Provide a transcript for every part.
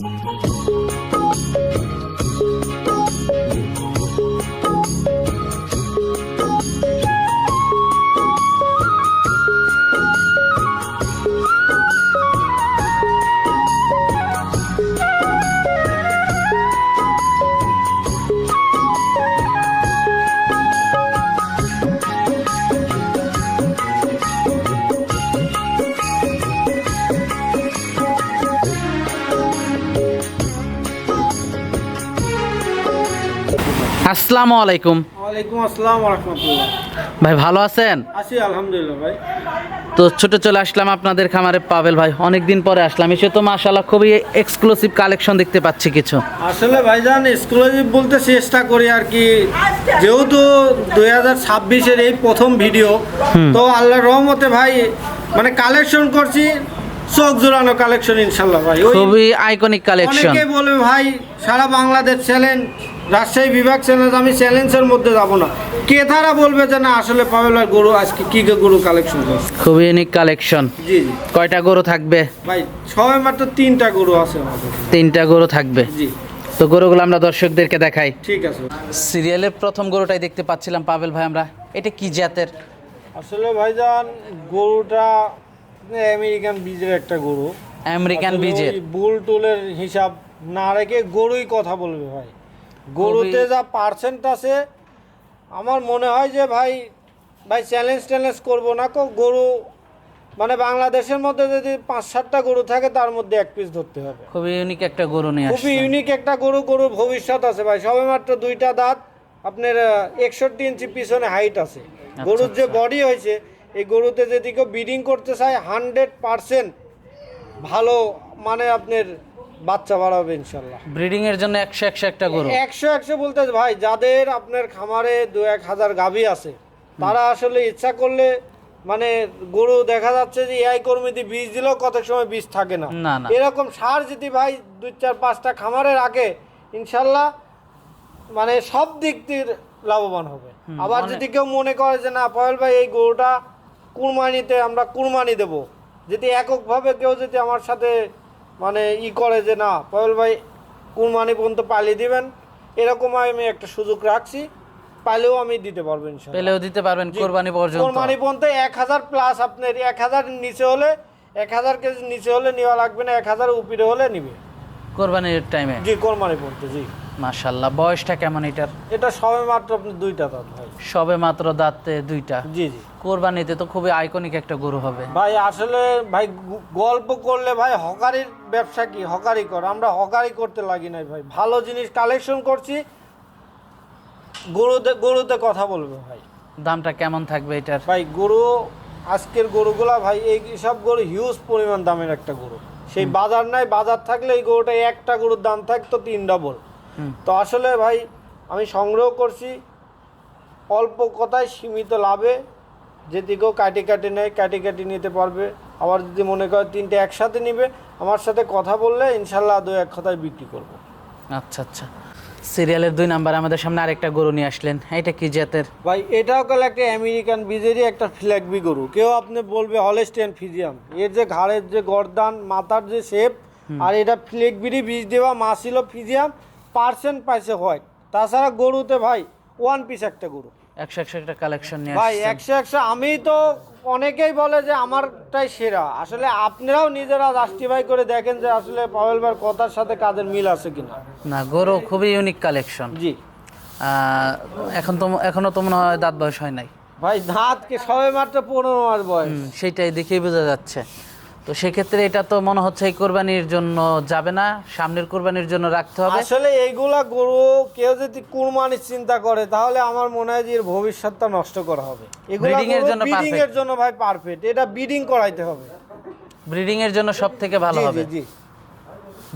Música আসসালামু আলাইকুম। ওয়ালাইকুম আসসালাম রহমতুল্লাহ ভাই ভালো আছেন? আছি আলহামদুলিল্লাহ ভাই। তো ছোট চলে আসলাম আপনাদের খামারে পাবেল ভাই। অনেক দিন পরে আসলাম। এসে তো মাশাআল্লাহ খুবই এক্সক্লুসিভ কালেকশন দেখতে পাচ্ছি কিছু। আসলে ভাইজান এক্সক্লুসিভ বলতে চেষ্টা করি আর কি। যেহেতু দুই হাজার ছাব্বিশের এই প্রথম ভিডিও তো আল্লাহর রহমতে ভাই মানে কালেকশন করছি চোখ জোড়ানো কালেকশন ইনশাল্লাহ ভাই। খুবই আইকনিক কালেকশন অনেকে বলবে ভাই সারা বাংলাদেশ চ্যালেঞ্জ রাজশাহী বিভাগ চ্যালেঞ্জ আমি চ্যালেঞ্জের মধ্যে যাব না। কে তারা বলবে যে না আসলে পাবেল ভাই গরু আজকে কি কি গরু কালেকশন করছে খুবই ইউনিক কালেকশন জি জি। কয়টা গরু থাকবে? ভাই সবাই মাত্র তিনটা গরু আছে আমাদের। তিনটা গরু থাকবে। জি। তো গরুগুলো আমরা দর্শকদেরকে দেখাই। ঠিক আছে। সিরিয়ালের প্রথম গরুটাই দেখতে পাচ্ছিলাম পাবেল ভাই আমরা। এটা কি জাতের? আসলে ভাইজান গরুটা আমেরিকান বীজের একটা গরু। আমেরিকান বীজের। বুল টুলের হিসাব না রেখে গরুই কথা বলবে ভাই। গরুতে যা পার্সেন্ট আছে আমার মনে হয় যে ভাই ভাই চ্যালেঞ্জ ট্যালেঞ্জ করব না কো গরু মানে বাংলাদেশের মধ্যে যদি পাঁচ সাতটা গরু থাকে তার মধ্যে এক পিস ধরতে হবে। খুবই ইউনিক একটা গরু নিয়ে খুবই ইউনিক একটা গরু গরুর ভবিষ্যৎ আছে ভাই। সবে মাত্র দুইটা দাঁত আপনার একষট্টি ইঞ্চি পিছনে হাইট আছে। গরুর যে বডি হয়েছে এই গরুতে যদি কেউ ব্রিডিং করতে চায় হান্ড্রেড পারসেন্ট ভালো মানে আপনার বাচ্চা বাড়াবে ইনশাল্লাহ ব্রিডিং এর জন্য একশো একশো একটা গরু? একশো একশো বলতে ভাই যাদের আপনার খামারে দু এক হাজার গাভী আছে তারা আসলে ইচ্ছা করলে মানে গরু দেখা যাচ্ছে যে এআই কর্মীতে বীজ দিলেও কত সময় বীজ থাকে না। এরকম সার যদি ভাই দুই চার পাঁচটা খামারে রাখে ইনশাল্লাহ মানে সব দিক দিয়ে লাভবান হবে। আবার যদি কেউ মনে করে যে না পয়েল ভাই এই গরুটা কুরবানিতে আমরা কুরবানি দেব। যদি এককভাবে কেউ যদি আমার সাথে মানে ই করে যে না পয়েল ভাই কুরবানি পর্যন্ত পালিয়ে দিবেন এরকম আমি একটা সুযোগ রাখছি পাইলেও আমি দিতে পারবেন পেলেও দিতে পারবেন কোরবানি পর্যন্ত। কোরবানি পর্যন্ত এক হাজার প্লাস আপনার এক হাজার নিচে হলে এক হাজার কেজি নিচে হলে নেওয়া লাগবে না এক হাজার উপরে হলে নিবে। কোরবানির টাইমে জি কোরবানি পর্যন্ত জি। মাশাল্লাহ বয়সটা কেমন এটার? এটা সবে মাত্র আপনি দুইটা দাঁত ভাই। সবে মাত্র দাঁতে দুইটা? জি জি। কোরবানিতে তো খুবই আইকনিক একটা গরু হবে। ভাই আসলে ভাই গল্প করলে ভাই হকারির ব্যবসা কি? হকারি কর। আমরা হকারি করতে লাগি নাই ভাই। ভালো জিনিস কালেকশন করছি গরুতে গরুতে কথা বলবে ভাই। দামটা কেমন থাকবে এটার? ভাই গরু আজকের গরুগুলা ভাই এই সব গরু হিউজ পরিমাণ দামের একটা গরু। সেই বাজার নাই বাজার থাকলে এই গরুটা একটা গরুর দাম থাকতো তিন ডবল। তো আসলে ভাই আমি সংগ্রহ করছি। অল্প কথায় সীমিত লাভে। যদি কেউ কাটি কাটি নেয় কাটি কাটি নিতে পারবে। আবার যদি মনে করে তিনটে একসাথে নিবে আমার সাথে কথা বললে ইনশাল্লাহ দু এক কথায় বিক্রি করব। আচ্ছা আচ্ছা। সিরিয়ালের দুই নাম্বার আমাদের সামনে আরেকটা গরু নিয়ে আসলেন। এটা কি জাতের? ভাই এটাও কাল একটা আমেরিকান বীজেরই একটা ফ্ল্যাগবি গরু। কেউ আপনি বলবে হলেস্টিয়ান ফিজিয়াম এর যে ঘাড়ের যে গর্দান মাথার যে শেপ আর এটা ফ্লেগবিরই বীজ দেওয়া মা ছিল ফিজিয়াম পার্সেন্ট পাইছে হোয়াইট তাছাড়া গরুতে ভাই ওয়ান পিস একটা গরু। একশো একশো একটা কালেকশন নিয়ে ভাই একশো একশো আমি তো অনেকেই বলে যে আমারটাই সেরা। আসলে আপনারাও নিজেরা জাস্টিফাই করে দেখেন যে আসলে পাওয়েল ভাইয়ের কথার সাথে কাদের মিল আছে কিনা। না গরু খুবই ইউনিক কালেকশন জি। এখন তো এখনও তো মনে হয় দাঁত বয়স হয় নাই। ভাই দাঁতকে সবে মাত্র পনেরো মাস বয়স। সেটাই দেখেই বোঝা যাচ্ছে। তো সেক্ষেত্রে এটা তো মনে হচ্ছে এই কোরবানির জন্য যাবে না সামনের কোরবানির জন্য রাখতে হবে। আসলে এইগুলা গরু কেউ যদি কুরবানির চিন্তা করে তাহলে আমার মনে হয় যে এর ভবিষ্যৎটা নষ্ট করা হবে। Breeding এর জন্য ব্রিডিং এর জন্য ভাই পারফেক্ট এটা ব্রিডিং করাইতে হবে। ব্রিডিং এর জন্য সব থেকে ভালো হবে। জি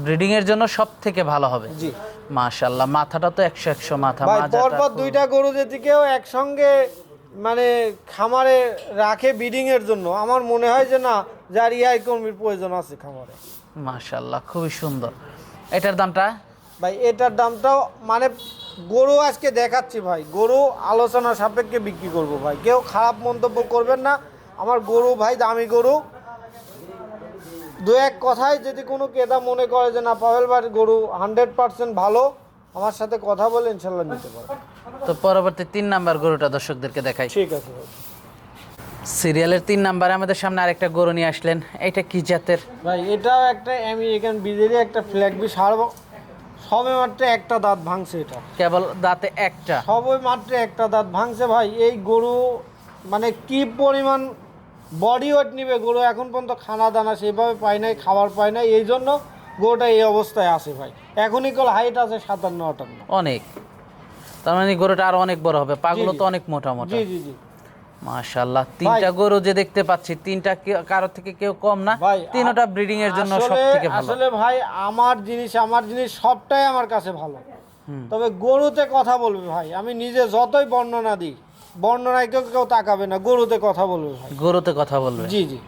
ব্রিডিং এর জন্য সব থেকে ভালো হবে। জি। মাশাল্লাহ মাথাটা তো একশো একশো মাথা ভাই মাজাটা পরপর দুইটা গরু যদি কেউ একসঙ্গে মানে খামারে রাখে ব্রিডিং এর জন্য আমার মনে হয় যে না যার ইআই কর্মীর প্রয়োজন আছে খামারে। মাশাল্লাহ খুবই সুন্দর। এটার দামটা? ভাই এটার দামটাও মানে গরু আজকে দেখাচ্ছি ভাই গরু আলোচনা সাপেক্ষে বিক্রি করব ভাই। কেউ খারাপ মন্তব্য করবেন না আমার গরু ভাই দামি গরু। দু এক কথায় যদি কোনো ক্রেতা মনে করে যে না পাভেল ভাই গরু হান্ড্রেড পার্সেন্ট ভালো আমার সাথে কথা বলে ইনশাল্লাহ নিতে পারে তো পরবর্তী তিন নাম্বার গরুটা দর্শকদেরকে দেখাই। ঠিক আছে ভাই। সিরিয়ালের তিন নাম্বারে আমাদের সামনে আরেকটা গরু নিয়ে আসলেন। এটা কি জাতের? ভাই এটাও একটা আমেরিকান বিজেরই একটা ফ্ল্যাগ বি সার সবে মাত্র একটা দাঁত ভাঙছে এটা। কেবল দাঁতে একটা? সবে মাত্র একটা দাঁত ভাঙছে ভাই। এই গরু মানে কি পরিমাণ বডি ওয়েট নিবে গরু এখন পর্যন্ত খানা দানা সেভাবে পায় নাই খাবার পায় নাই এই জন্য গরুটা এই অবস্থায় আছে ভাই। এখনই কল হাইট আছে সাতান্ন আটান্ন। অনেক। তার মানে গরুটা আরও অনেক বড় হবে। পাগুলো তো অনেক মোটা মোটা। জি জি জি। মাশাল্লাহ তিনটা গরু যে দেখতে পাচ্ছি তিনটা কারও থেকে কেউ কম না তিনটা ব্রিডিং এর জন্য সব আসলে ভালো। আসলে ভাই আমার জিনিস আমার জিনিস সবটাই আমার কাছে ভালো। তবে গরুতে কথা বলবে ভাই আমি নিজে যতই বর্ণনা দিই বর্ণনায় কেউ কেউ তাকাবে না গরুতে কথা বলবে ভাই। গরুতে কথা বলবে? জি জি।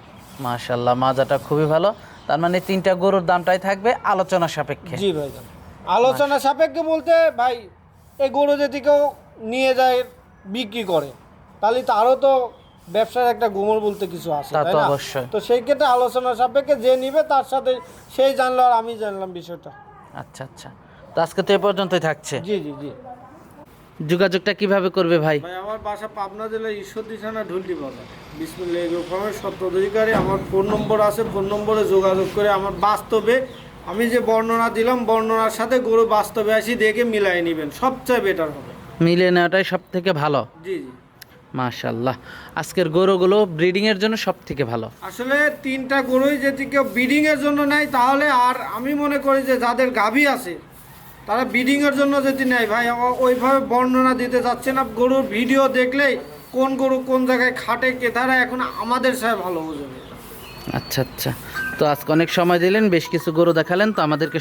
মাশাল্লাহ মাজাটা খুবই ভালো। তার মানে তিনটা গরুর দামটাই থাকবে আলোচনা সাপেক্ষে। জি ভাই আলোচনা সাপেক্ষে বলতে ভাই এই গরু যদি কেউ নিয়ে যায় বিক্রি করে তাহলে তো আরও তো ব্যবসার একটা গুমর বলতে কিছু আছে তাই না? অবশ্যই। তো সেই ক্ষেত্রে আলোচনা সাপেক্ষে যে নিবে তার সাথে সেই জানলো আর আমি জানলাম বিষয়টা। আচ্ছা আচ্ছা। তো আজকে তো এ পর্যন্তই থাকছে। জি জি জি। যোগাযোগটা কীভাবে করবে ভাই? ভাই আমার বাসা পাবনা জেলার ঈশ্বরদী থানা ঢুলটি বাজার। বিসমিল্লাহ ফার্মের সত্ত্বাধিকারী আমার ফোন নম্বর আছে ফোন নম্বরে যোগাযোগ করে আমার বাস্তবে আমি যে বর্ণনা দিলাম বর্ণনার সাথে গরু বাস্তবে আসি দেখে মিলাই নেবেন সবচেয়ে বেটার হবে। মিলিয়ে নেওয়াটাই সব থেকে ভালো। জি জি। মাশাল্লাহ আজকের গরুগুলো ব্রিডিং এর জন্য সব থেকে ভালো। আসলে তিনটা গরুই যদি কেউ ব্রিডিং এর জন্য নেয় তাহলে আর আমি মনে করি যে যাদের গাভী আছে তারা ব্রিডিং এর জন্য যদি নেয় ভাই ওইভাবে বর্ণনা দিতে যাচ্ছে না। গরুর ভিডিও দেখলেই কোন গরু কোন জায়গায় খাটে কে তারা এখন আমাদের সাহেব ভালো বুঝবে আচ্ছা আচ্ছা। তো আজকে অনেক সময় দিলেন বেশ কিছু গরু দেখালেন তো আমাদেরকে